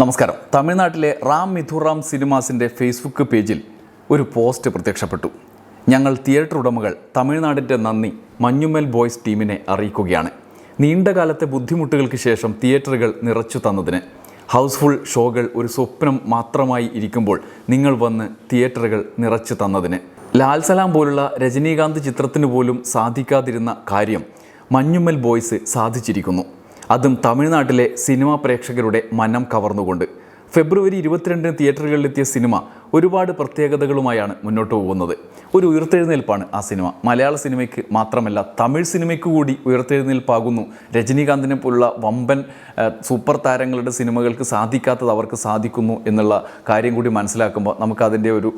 നമസ്കാരം. തമിഴ്നാട്ടിലെ റാം മിഥുറാം സിനിമാസിന്റെ ഫേസ്ബുക്ക് പേജിൽ ഒരു പോസ്റ്റ് പ്രത്യക്ഷപ്പെട്ടു. ഞങ്ങൾ തിയേറ്റർ ഉടമകൾ തമിഴ്നാടിന്റെ നന്ദി മഞ്ഞുമ്മൽ ബോയ്സ് ടീമിനെ അറിയിക്കുകയാണ്. നീണ്ടകാലത്തെ ബുദ്ധിമുട്ടുകൾക്ക് ശേഷം തിയേറ്ററുകൾ നിറച്ചു തന്നതിന്. ഹൗസ്ഫുൾ ഷോകൾ ഒരു സ്വപ്നം മാത്രമായി ഇരിക്കുമ്പോൾ നിങ്ങൾ വന്ന് തിയേറ്ററുകൾ നിറച്ചു തന്നതിന്. ലാൽസലാം പോലുള്ള രജനീകാന്ത് ചിത്രത്തിന് പോലും സാധിക്കാതിരുന്ന കാര്യം മഞ്ഞുമ്മൽ ബോയ്സ് സാധിച്ചിരിക്കുന്നു. അതും തമിഴ്നാട്ടിലെ സിനിമാ പ്രേക്ഷകരുടെ മനം കവർന്നുകൊണ്ട്. ഫെബ്രുവരി ഇരുപത്തിരണ്ടിന് തിയേറ്ററുകളിലെത്തിയ സിനിമ ഒരുപാട് പ്രത്യേകതകളുമായാണ് മുന്നോട്ട് പോകുന്നത്. ഒരു ഉയർത്തെഴുന്നേൽപ്പാണ് ആ സിനിമ. മലയാള സിനിമയ്ക്ക് മാത്രമല്ല തമിഴ് സിനിമയ്ക്ക് കൂടി ഉയർത്തെഴുന്നേൽപ്പാകുന്നു. രജനീകാന്തിനെ പോലുള്ള വമ്പൻ സൂപ്പർ താരങ്ങളുടെ സിനിമകൾക്ക് സാധിക്കാത്തത് അവർക്ക് സാധിക്കുന്നു എന്നുള്ള കാര്യം കൂടി മനസ്സിലാക്കുമ്പോൾ നമുക്കതിന്റെ ഒരു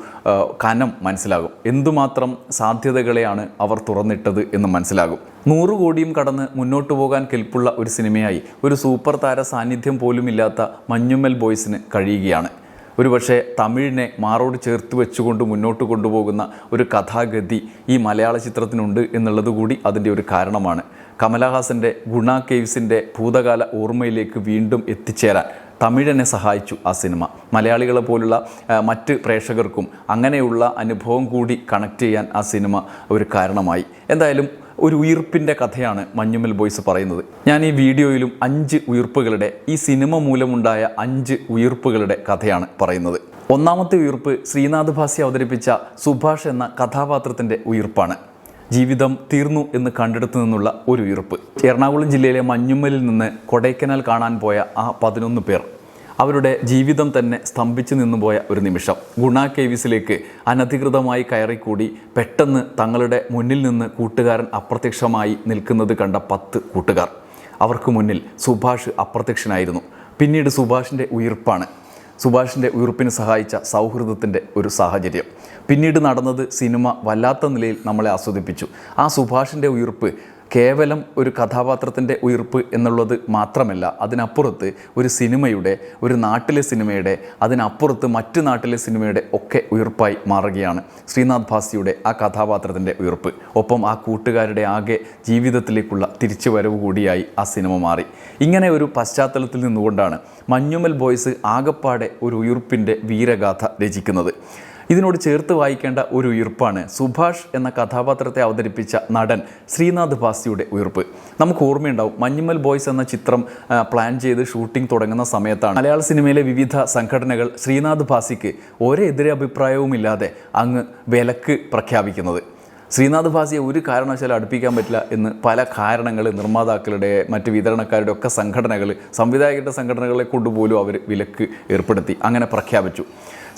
കനം മനസ്സിലാകും. എന്തുമാത്രം സാധ്യതകളെയാണ് അവർ തുറന്നിട്ടത് എന്ന് മനസ്സിലാകും. നൂറ് കോടിയും കടന്ന് മുന്നോട്ട് പോകാൻ കെൽപ്പുള്ള ഒരു സിനിമയായി. ഒരു സൂപ്പർ താര സാന്നിധ്യം പോലുമില്ലാത്ത മഞ്ഞുമ്മൽ ബോയ്സിന് കഴിയുകയാണ്. ഒരുപക്ഷെ തമിഴിനെ മാറോട് ചേർത്ത് വെച്ചുകൊണ്ട് മുന്നോട്ട് കൊണ്ടുപോകുന്ന ഒരു കഥാഗതി ഈ മലയാള ചിത്രത്തിനുണ്ട് എന്നുള്ളത് കൂടി അതിന്റെ ഒരു കാരണമാണ്. കമലഹാസന്റെ ഗുണ കേവ്സിന്റെ ഭൂതകാല ഓർമ്മയിലേക്ക് വീണ്ടും എത്തിച്ചേരാൻ തമിഴനെ സഹായിച്ചു ആ സിനിമ. മലയാളികളെ പോലുള്ള മറ്റ് പ്രേക്ഷകർക്കും അങ്ങനെയുള്ള അനുഭവം കൂടി കണക്ട് ചെയ്യാൻ ആ സിനിമ ഒരു കാരണമായി. എന്തായാലും ഒരു ഉയർപ്പിന്റെ കഥയാണ് മഞ്ഞുമ്മൽ ബോയ്സ് പറയുന്നത്. ഞാൻ ഈ വീഡിയോയിലും അഞ്ച് ഉയർപ്പുകളുടെ ഈ സിനിമ മൂലമുണ്ടായ അഞ്ച് ഉയർപ്പുകളുടെ കഥയാണ് പറയുന്നത്. ഒന്നാമത്തെ ഉയർപ്പ് ശ്രീനാഥ് ഭാസി അവതരിപ്പിച്ച സുഭാഷ് എന്ന കഥാപാത്രത്തിന്റെ ഉയർപ്പാണ്. ജീവിതം തീർന്നു എന്ന് കണ്ടെടുത്തു നിന്നുള്ള ഒരു ഉയർപ്പ്. എറണാകുളം ജില്ലയിലെ മഞ്ഞുമ്മലിൽ നിന്ന് കൊടൈക്കനാൽ കാണാൻ പോയ ആ പതിനൊന്ന് പേർ അവരുടെ ജീവിതം തന്നെ സ്തംഭിച്ചു നിന്നുപോയ ഒരു നിമിഷം. ഗുണ കേവിസിലേക്ക് അനധികൃതമായി കയറിക്കൂടി പെട്ടെന്ന് തങ്ങളുടെ മുന്നിൽ നിന്ന് കൂട്ടുകാരൻ അപ്രത്യക്ഷമായി നിൽക്കുന്നത് കണ്ട പത്ത് കൂട്ടുകാർ. അവർക്ക് മുന്നിൽ സുഭാഷ് അപ്രത്യക്ഷനായിരുന്നു. പിന്നീട് സുഭാഷിന്റെ ഉയർപ്പാണ്. സുഭാഷിന്റെ ഉയർപ്പിന് സഹായിച്ച സൗഹൃദത്തിന്റെ ഒരു സാഹചര്യം. പിന്നീട് നടന്നത് സിനിമ വല്ലാത്ത നിലയിൽ നമ്മളെ ആസ്വദിപ്പിച്ചു. ആ സുഭാഷിന്റെ ഉയിർപ്പ് കേവലം ഒരു കഥാപാത്രത്തിന്റെ ഉയർപ്പ് എന്നുള്ളത് മാത്രമല്ല അതിനപ്പുറത്ത് ഒരു സിനിമയുടെ ഒരു നാട്ടിലെ സിനിമയുടെ അതിനപ്പുറത്ത് മറ്റു നാട്ടിലെ സിനിമയുടെ ഒക്കെ ഉയർപ്പായി മാറുകയാണ് ശ്രീനാഥ് ഭാസിയുടെ ആ കഥാപാത്രത്തിന്റെ ഉയർപ്പ്. ഒപ്പം ആ കൂട്ടുകാരുടെ ആകെ ജീവിതത്തിലേക്കുള്ള തിരിച്ചുവരവ് കൂടിയായി ആ സിനിമ മാറി. ഇങ്ങനെ ഒരു പശ്ചാത്തലത്തിൽ നിന്നുകൊണ്ടാണ് മഞ്ഞുമൽ ബോയ്സ് ആകപ്പാടെ ഒരു ഉയർപ്പിന്റെ വീരഗാഥ രചിക്കുന്നത്. ഇതിനോട് ചേർത്ത് വായിക്കേണ്ട ഒരു ഉയർപ്പാണ്. സുഭാഷ് എന്ന കഥാപാത്രത്തെ അവതരിപ്പിച്ച നടൻ ശ്രീനാഥ് ഭാസിയുടെ ഉയർപ്പ്. നമുക്ക് ഓർമ്മയുണ്ടാവും മഞ്ഞുമൽ ബോയ്സ് എന്ന ചിത്രം പ്ലാൻ ചെയ്ത് ഷൂട്ടിംഗ് തുടങ്ങുന്ന സമയത്താണ്. മലയാള സിനിമയിലെ വിവിധ സംഘടനകൾ ശ്രീനാഥ് ഭാസിക്ക് ഒരേ എതിരെ അഭിപ്രായവുമില്ലാതെ അങ്ങ് വിലക്ക് പ്രഖ്യാപിക്കുന്നത്. ശ്രീനാഥ് ഭാസിയെ ഒരു കാരണവശാലും അടുപ്പിക്കാൻ പറ്റില്ല എന്ന് പല കാരണങ്ങൾ നിർമ്മാതാക്കളുടെ മറ്റ് വിതരണക്കാരുടെ ഒക്കെ സംഘടനകൾ സംവിധായകരുടെ സംഘടനകളെ കൊണ്ടുപോലും അവർ വിലക്ക് ഏർപ്പെടുത്തി അങ്ങനെ പ്രഖ്യാപിച്ചു.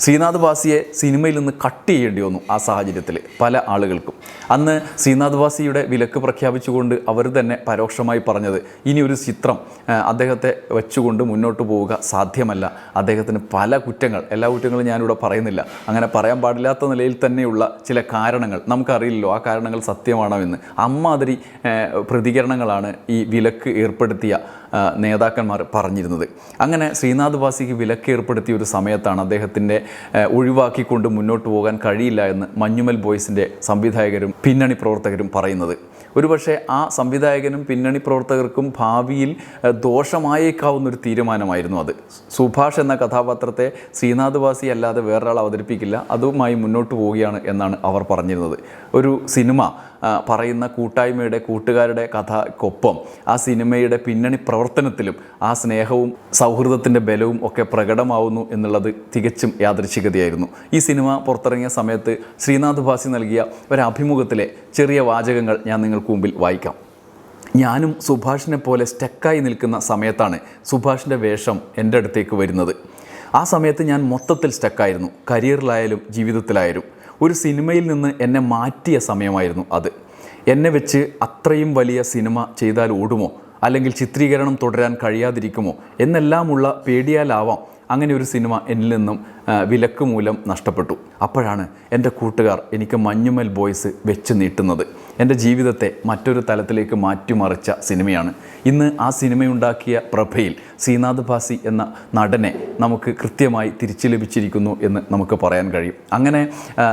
ശ്രീനാഥ് വാസിയെ സിനിമയിൽ നിന്ന് കട്ട് ചെയ്യേണ്ടി വന്നു ആ സാഹചര്യത്തിൽ പല ആളുകൾക്കും. അന്ന് ശ്രീനാഥ് വാസിയുടെ വിലക്ക് പ്രഖ്യാപിച്ചുകൊണ്ട് അവർ തന്നെ പരോക്ഷമായി പറഞ്ഞത് ഇനി ഒരു ചിത്രം അദ്ദേഹത്തെ വെച്ചുകൊണ്ട് മുന്നോട്ട് പോവുക സാധ്യമല്ല. അദ്ദേഹത്തിന് പല കുറ്റങ്ങൾ എല്ലാ കുറ്റങ്ങളും ഞാനിവിടെ പറയുന്നില്ല. അങ്ങനെ പറയാൻ പാടില്ലാത്ത നിലയിൽ തന്നെയുള്ള ചില കാരണങ്ങൾ നമുക്കറിയില്ലല്ലോ. ആ കാരണങ്ങൾ സത്യമാണോ എന്ന്. അമ്മാതിരി പ്രതികരണങ്ങളാണ് ഈ വിലക്ക് ഏർപ്പെടുത്തിയ നേതാക്കന്മാർ പറഞ്ഞിരുന്നത്. അങ്ങനെ ശ്രീനാഥ് വാസിക്ക് വിലക്ക് ഏർപ്പെടുത്തിയ ഒരു സമയത്താണ് അദ്ദേഹത്തിന്റെ ഒഴിവാക്കിക്കൊണ്ട് മുന്നോട്ട് പോകാൻ കഴിയില്ല എന്ന് മഞ്ഞുമൽ ബോയ്സിന്റെ സംവിധായകരും പിന്നണി പ്രവർത്തകരും പറയുന്നത്. ഒരുപക്ഷെ ആ സംവിധായകനും പിന്നണി പ്രവർത്തകർക്കും ഭാവിയിൽ ദോഷമായേക്കാവുന്ന ഒരു തീരുമാനമായിരുന്നു അത്. സുഭാഷ് എന്ന കഥാപാത്രത്തെ ശ്രീനാഥ് വാസി അല്ലാതെ വേറൊരാൾ അവതരിപ്പിക്കില്ല. അതുമായി മുന്നോട്ട് പോവുകയാണ് എന്നാണ് അവർ പറഞ്ഞിരുന്നത്. ഒരു സിനിമ പറയുന്ന കൂട്ടായ്മയുടെ കൂട്ടുകാരുടെ കഥക്കൊപ്പം ആ സിനിമയുടെ പിന്നണി പ്രവർത്തനത്തിലും ആ സ്നേഹവും സൗഹൃദത്തിന്റെ ബലവും ഒക്കെ പ്രകടമാവുന്നു എന്നുള്ളത് തികച്ചും യാദൃച്ഛികതയായിരുന്നു ഈ സിനിമ പുറത്തിറങ്ങിയ സമയത്ത് ശ്രീനാഥ് ഭാസി നൽകിയ ഒരു അഭിമുഖത്തിലെ ചെറിയ വാചകങ്ങൾ ഞാൻ നിങ്ങൾക്ക് മുമ്പിൽ വായിക്കാം. ഞാനും സുഭാഷിനെ പോലെ സ്റ്റക്കായി നിൽക്കുന്ന സമയത്താണ് സുഭാഷിന്റെ വേഷം എന്റെ അടുത്തേക്ക് വരുന്നത്. ആ സമയത്ത് ഞാൻ മൊത്തത്തിൽ സ്റ്റക്കായിരുന്നു. കരിയറിലായാലും ജീവിതത്തിലായാലും. ഒരു സിനിമയിൽ നിന്ന് എന്നെ മാറ്റിയ സമയമായിരുന്നു അത്. എന്നെ വെച്ച് അത്രയും വലിയ സിനിമ ചെയ്താൽ ഓടുമോ? അല്ലെങ്കിൽ ചിത്രീകരണം തുടരാൻ കഴിയാതിരിക്കുമോ? എന്നെല്ലാമുള്ള പേടിയാലാവാം അങ്ങനെ ഒരു സിനിമ എന്നിൽ നിന്നും വിലക്ക് മൂലം നഷ്ടപ്പെട്ടു. അപ്പോഴാണ് എന്റെ കൂട്ടുകാർ എനിക്ക് മഞ്ഞുമൽ ബോയ്സ് വെച്ച് നീട്ടുന്നത്. എന്റെ ജീവിതത്തെ മറ്റൊരു തലത്തിലേക്ക് മാറ്റിമറിച്ച സിനിമയാണ്. ഇന്ന് ആ സിനിമയുണ്ടാക്കിയ പ്രഭയിൽ ശ്രീനാഥ് ഭാസി എന്ന നടനെ നമുക്ക് കൃത്യമായി തിരിച്ചു ലഭിച്ചിരിക്കുന്നു എന്ന് നമുക്ക് പറയാൻ കഴിയും. അങ്ങനെ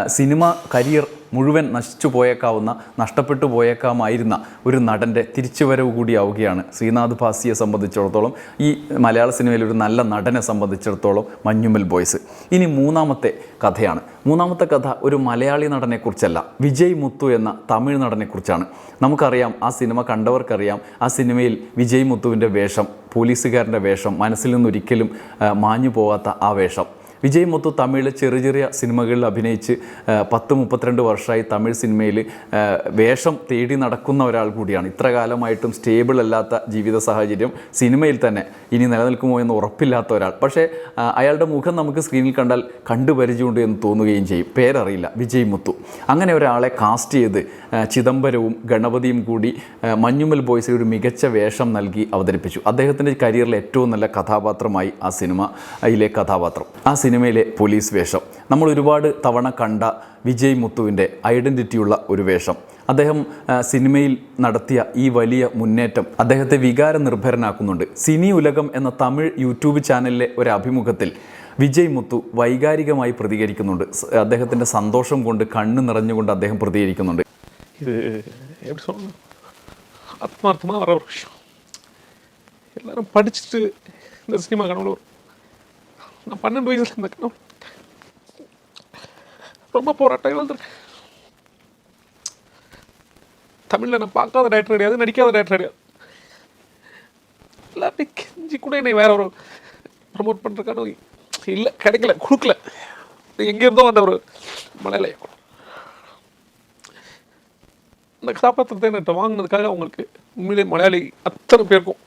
സിനിമ കരിയർ മുഴുവൻ നശിച്ചു പോയേക്കാവുന്ന നഷ്ടപ്പെട്ടു പോയേക്കാമായിരുന്ന ഒരു നടന്റെ തിരിച്ചുവരവ് കൂടിയാവുകയാണ് ശ്രീനാഥ് ഭാസിയെ സംബന്ധിച്ചിടത്തോളം. ഈ മലയാള സിനിമയിൽ ഒരു നല്ല നടനെ സംബന്ധിച്ചിടത്തോളം മഞ്ഞുമൽ ബോയ്സ്. ഇനി മൂന്നാമത്തെ കഥയാണ്. മൂന്നാമത്തെ കഥ ഒരു മലയാളി നടനെക്കുറിച്ചല്ല വിജയ് മുത്തു എന്ന തമിഴ് നടനെക്കുറിച്ചാണ്. നമുക്കറിയാം ആ സിനിമ കണ്ടവർക്കറിയാം ആ സിനിമയിൽ വിജയ് മുത്തുവിന്റെ വേഷം പോലീസുകാരന്റെ വേഷം മനസ്സിൽ നിന്നൊരിക്കലും മാഞ്ഞു പോകാത്ത ആ വേഷം. വിജയ് മുത്തു തമിഴിൽ ചെറിയ ചെറിയ സിനിമകളിൽ അഭിനയിച്ച് പത്ത് മുപ്പത്തിരണ്ട് വർഷമായി തമിഴ് സിനിമയിൽ വേഷം തേടി നടക്കുന്ന ഒരാൾ കൂടിയാണ്. ഇത്ര കാലമായിട്ടും സ്റ്റേബിൾ അല്ലാത്ത ജീവിത സാഹചര്യം സിനിമയിൽ തന്നെ ഇനി നിലനിൽക്കുമോ എന്ന് ഉറപ്പില്ലാത്ത ഒരാൾ. പക്ഷേ അയാളുടെ മുഖം നമുക്ക് സ്ക്രീനിൽ കണ്ടാൽ കണ്ടുപരിചയമുണ്ട് എന്ന് തോന്നുകയും ചെയ്യും. പേരറിയില്ല വിജയ് മുത്തു. അങ്ങനെ ഒരാളെ കാസ്റ്റ് ചെയ്ത് ചിദംബരവും ഗണപതിയും കൂടി മഞ്ഞുമൽ ബോയ്സിൽ ഒരു മികച്ച വേഷം നൽകി അവതരിപ്പിച്ചു. അദ്ദേഹത്തിന്റെ കരിയറിലെ ഏറ്റവും നല്ല കഥാപാത്രമായി ആ സിനിമയിലെ കഥാപാത്രം. ആ സിനിമയിലെ പോലീസ് വേഷം നമ്മൾ ഒരുപാട് തവണ കണ്ട വിജയ് മുത്തുവിൻ്റെ ഐഡൻറ്റിറ്റിയുള്ള ഒരു വേഷം അദ്ദേഹം ആ, സിനിമയിൽ നടത്തിയ ഈ വലിയ മുന്നേറ്റം അദ്ദേഹത്തെ വികാര നിർഭരനാക്കുന്നുണ്ട് സിനി ഉലകം എന്ന തമിഴ് യൂട്യൂബ് ചാനലിലെ ഒരു അഭിമുഖത്തിൽ വിജയ് മുത്തു വൈകാരികമായി പ്രതികരിക്കുന്നുണ്ട് സ് അദ്ദേഹത്തിൻ്റെ സന്തോഷം കൊണ്ട് കണ്ണ് നിറഞ്ഞുകൊണ്ട് അദ്ദേഹം പ്രതികരിക്കുന്നുണ്ട് இது எப்படி சொல்லணும் ஆத்மார்த்தமாக வர ஒரு விஷயம் எல்லாரும் படிச்சுட்டு இந்த சினிமா கனவுல வரும் நான் பன்னெண்டு வயசில் இந்த கனவு ரொம்ப போராட்டம் இழந்திருக்கேன் தமிழில் நான் பார்க்காத டேரக்டர் கிடையாது நடிக்காத டேரக்டர் கிடையாது. எல்லாருமே கெஞ்சி கூட என்னை வேற ஒரு ப்ரமோட் பண்ணுறக்கான இல்லை கிடைக்கல கொடுக்கல. எங்கே இருந்தோ ஒரு மலையாள இந்த கதாபாத்திரத்தை என்கிட்ட வாங்கினதுக்காக அவங்களுக்கு உண்மையிலே மலையாளி அத்தனை பேருக்கும்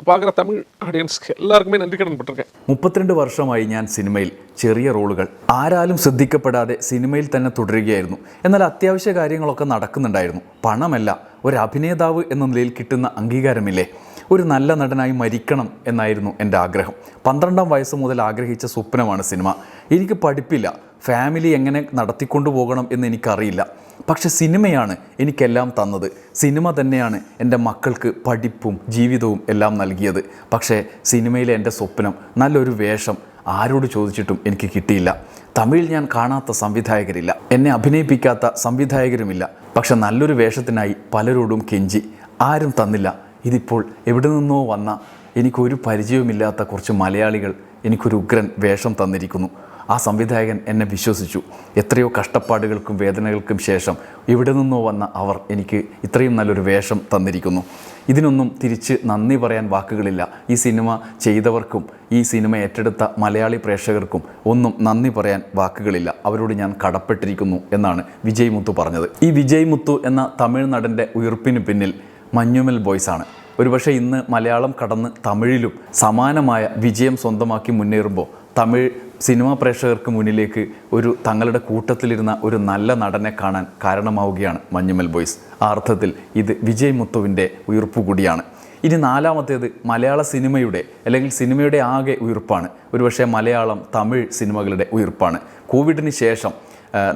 பார்க்குற தமிழ் ஆடியன்ஸ்க்கு எல்லாருக்குமே நன்றி கடன் பட்டிருக்கேன் മുപ്പത്തിരണ്ട് വർഷമായി ഞാൻ സിനിമയിൽ ചെറിയ റോളുകൾ ആരാലും ശ്രദ്ധിക്കപ്പെടാതെ സിനിമയിൽ തന്നെ തുടരുകയായിരുന്നു എന്നാൽ അത്യാവശ്യ കാര്യങ്ങളൊക്കെ നടക്കുന്നുണ്ടായിരുന്നു പണമല്ല ഒരു അഭിനേതാവ് എന്ന നിലയിൽ കിട്ടുന്ന അംഗീകാരമില്ലേ ഒരു നല്ല നടനായി മരിക്കണം എന്നായിരുന്നു എൻ്റെ ആഗ്രഹം പന്ത്രണ്ടാം വയസ്സ് മുതൽ ആഗ്രഹിച്ച സ്വപ്നമാണ് സിനിമ എനിക്ക് പഠിപ്പില്ല ഫാമിലി എങ്ങനെ നടത്തിക്കൊണ്ടു പോകണം എന്ന് എനിക്കറിയില്ല പക്ഷെ സിനിമയാണ് എനിക്കെല്ലാം തന്നത്. സിനിമ തന്നെയാണ് എന്റെ മക്കൾക്ക് പഠിപ്പും ജീവിതവും എല്ലാം നൽകിയത്. പക്ഷേ സിനിമയിലെ എന്റെ സ്വപ്നം നല്ലൊരു വേഷം ആരോട് ചോദിച്ചിട്ടും എനിക്ക് കിട്ടിയില്ല. തമിഴിൽ ഞാൻ കാണാത്ത സംവിധായകരില്ല. എന്നെ അഭിനയിപ്പിക്കാത്ത സംവിധായകരുമില്ല. പക്ഷെ നല്ലൊരു വേഷത്തിനായി പലരോടും കെഞ്ചി. ആരും തന്നില്ല. ഇതിപ്പോൾ എവിടെ നിന്നോ വന്ന എനിക്കൊരു പരിചയവുമില്ലാത്ത കുറച്ച് മലയാളികൾ എനിക്കൊരു ഉഗ്രൻ വേഷം തന്നിരിക്കുന്നു. ആ സംവിധായകൻ എന്നെ വിശ്വസിച്ചു. എത്രയോ കഷ്ടപ്പാടുകൾക്കും വേദനകൾക്കും ശേഷം എവിടെ നിന്നോ വന്ന അവർ എനിക്ക് ഇത്രയും നല്ലൊരു വേഷം തന്നിരിക്കുന്നു. ഇതിനൊന്നും തിരിച്ച് നന്ദി പറയാൻ വാക്കുകളില്ല. ഈ സിനിമ ചെയ്തവർക്കും ഈ സിനിമ ഏറ്റെടുത്ത മലയാളി പ്രേക്ഷകർക്കും ഒന്നും നന്ദി പറയാൻ വാക്കുകളില്ല. അവരോട് ഞാൻ കടപ്പെട്ടിരിക്കുന്നു എന്നാണ് വിജയ് മുത്തു പറഞ്ഞത്. ഈ വിജയ് മുത്തു എന്ന തമിഴ് നടന്റെ ഉയർപ്പിന് പിന്നിൽ മഞ്ഞുമൽ ബോയ്സാണ് ഒരുപക്ഷെ ഇന്ന് മലയാളം കടന്ന് തമിഴിലും സമാനമായ വിജയം സ്വന്തമാക്കി മുന്നേറുമ്പോൾ തമിഴ് സിനിമാ പ്രേക്ഷകർക്ക് മുന്നിലേക്ക് ഒരു തങ്ങളുടെ കൂട്ടത്തിലിരുന്ന ഒരു നല്ല നടനെ കാണാൻ കാരണമാവുകയാണ് മഞ്ഞുമൽ ബോയ്സ്. ആ അർത്ഥത്തിൽ ഇത് വിജയ് മുത്തുവിന്റെ ഉയർപ്പ് കൂടിയാണ് ഇനി നാലാമത്തേത് മലയാള സിനിമയുടെ അല്ലെങ്കിൽ സിനിമയുടെ ആകെ ഉയർപ്പാണ്. ഒരുപക്ഷെ മലയാളം തമിഴ് സിനിമകളുടെ ഉയർപ്പാണ്. കോവിഡിന് ശേഷം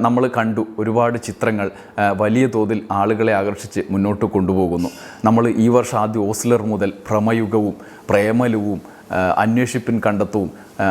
നമ്മൾ കണ്ടു ഒരുപാട് ചിത്രങ്ങൾ വലിയ തോതിൽ ആളുകളെ ആകർഷിച്ച് മുന്നോട്ട് കൊണ്ടുപോകുന്നു. നമ്മൾ ഈ വർഷം ആദ്യം ഓസ്ലർ മുതൽ ഭ്രമയുഗവും പ്രേമലുവും അന്വേഷിപ്പിൻ കണ്ടെത്തവും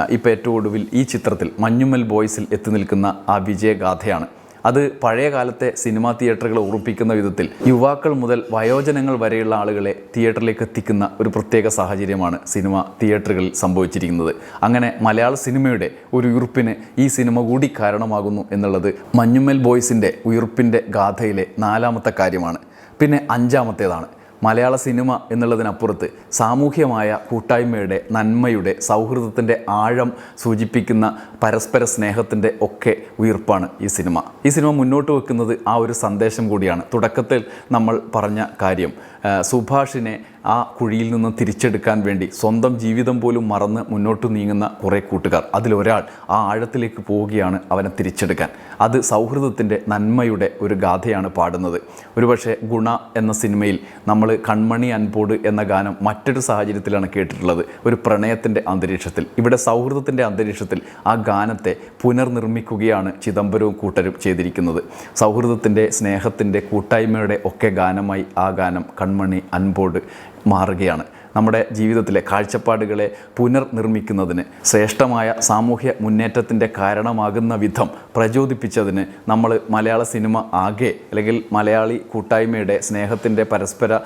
ഇപ്പോൾ ഏറ്റവും ഒടുവിൽ ഈ ചിത്രത്തിൽ മഞ്ഞുമ്മൽ ബോയ്സിൽ എത്തി നിൽക്കുന്ന ആ വിജയഗാഥയാണ്. അത് പഴയ കാലത്തെ സിനിമാ തിയേറ്ററുകളെ ഉറപ്പിക്കുന്ന വിധത്തിൽ യുവാക്കൾ മുതൽ വയോജനങ്ങൾ വരെയുള്ള ആളുകളെ തിയേറ്ററിലേക്ക് എത്തിക്കുന്ന ഒരു പ്രത്യേക സാഹചര്യമാണ് സിനിമ തിയേറ്ററുകളിൽ സംഭവിച്ചിരിക്കുന്നത്. അങ്ങനെ മലയാള സിനിമയുടെ ഒരു ഉയർപ്പിന് ഈ സിനിമ കൂടി കാരണമാകുന്നു എന്നുള്ളത് മഞ്ഞുമ്മൽ ബോയ്സിന്റെ ഉയർപ്പിന്റെ ഗാഥയിലെ നാലാമത്തെ കാര്യമാണ്. പിന്നെ അഞ്ചാമത്തേതാണ്. മലയാള സിനിമ എന്നുള്ളതിനപ്പുറത്ത് സാമൂഹ്യമായ കൂട്ടായ്മയുടെ നന്മയുടെ സൗഹൃദത്തിന്റെ ആഴം സൂചിപ്പിക്കുന്ന പരസ്പര സ്നേഹത്തിന്റെ ഒക്കെ ഉയർപ്പാണ് ഈ സിനിമ. ഈ സിനിമ മുന്നോട്ട് വെക്കുന്നത് ആ ഒരു സന്ദേശം കൂടിയാണ്. തുടക്കത്തിൽ നമ്മൾ പറഞ്ഞ കാര്യം. സുഭാഷിനെ ആ കുഴിയിൽ നിന്ന് തിരിച്ചെടുക്കാൻ വേണ്ടി സ്വന്തം ജീവിതം പോലും മറന്ന് മുന്നോട്ട് നീങ്ങുന്ന കുറേ കൂട്ടുകാർ. അതിലൊരാൾ ആ ആഴത്തിലേക്ക് പോവുകയാണ് അവനെ തിരിച്ചെടുക്കാൻ. അത് സൗഹൃദത്തിന്റെ നന്മയുടെ ഒരു ഗാഥയാണ് പാടുന്നത്. ഒരുപക്ഷെ ഗുണ എന്ന സിനിമയിൽ നമ്മൾ കൺമണി അൻപോട് എന്ന ഗാനം മറ്റൊരു സാഹചര്യത്തിലാണ് കേട്ടിട്ടുള്ളത്. ഒരു പ്രണയത്തിന്റെ അന്തരീക്ഷത്തിൽ. ഇവിടെ സൗഹൃദത്തിന്റെ അന്തരീക്ഷത്തിൽ ആ ഗാനത്തെ പുനർനിർമ്മിക്കുകയാണ് ചിദംബരവും കൂട്ടരും ചെയ്തിരിക്കുന്നത്. സൗഹൃദത്തിന്റെ സ്നേഹത്തിന്റെ കൂട്ടായ്മയുടെ ഒക്കെ ഗാനമായി ആ ഗാനം കൺമണി അൻപോട് മാറുകയാണ്. നമ്മുടെ ജീവിതത്തിലെ കാഴ്ചപ്പാടുകളെ പുനർനിർമ്മിക്കുന്നതിന് ശ്രേഷ്ഠമായ സാമൂഹ്യ മുന്നേറ്റത്തിന്റെ കാരണമാകുന്ന വിധം പ്രചോദിപ്പിച്ചതിന് നമ്മൾ മലയാള സിനിമ ആകെ അല്ലെങ്കിൽ മലയാളി കൂട്ടായ്മയുടെ സ്നേഹത്തിന്റെ പരസ്പര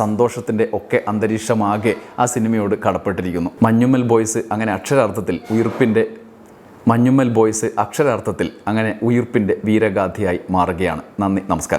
സന്തോഷത്തിന്റെ ഒക്കെ അന്തരീക്ഷമാകെ ആ സിനിമയോട് കടപ്പെട്ടിരിക്കുന്നു. മഞ്ഞുമ്മൽ ബോയ്സ് അങ്ങനെ അക്ഷരാർത്ഥത്തിൽ ഉയർപ്പിന്റെ മഞ്ഞുമ്മൽ ബോയ്സ് അക്ഷരാർത്ഥത്തിൽ അങ്ങനെ ഉയർപ്പിന്റെ വീരഗാഥയായി മാറുകയാണ്. നന്ദി നമസ്കാരം.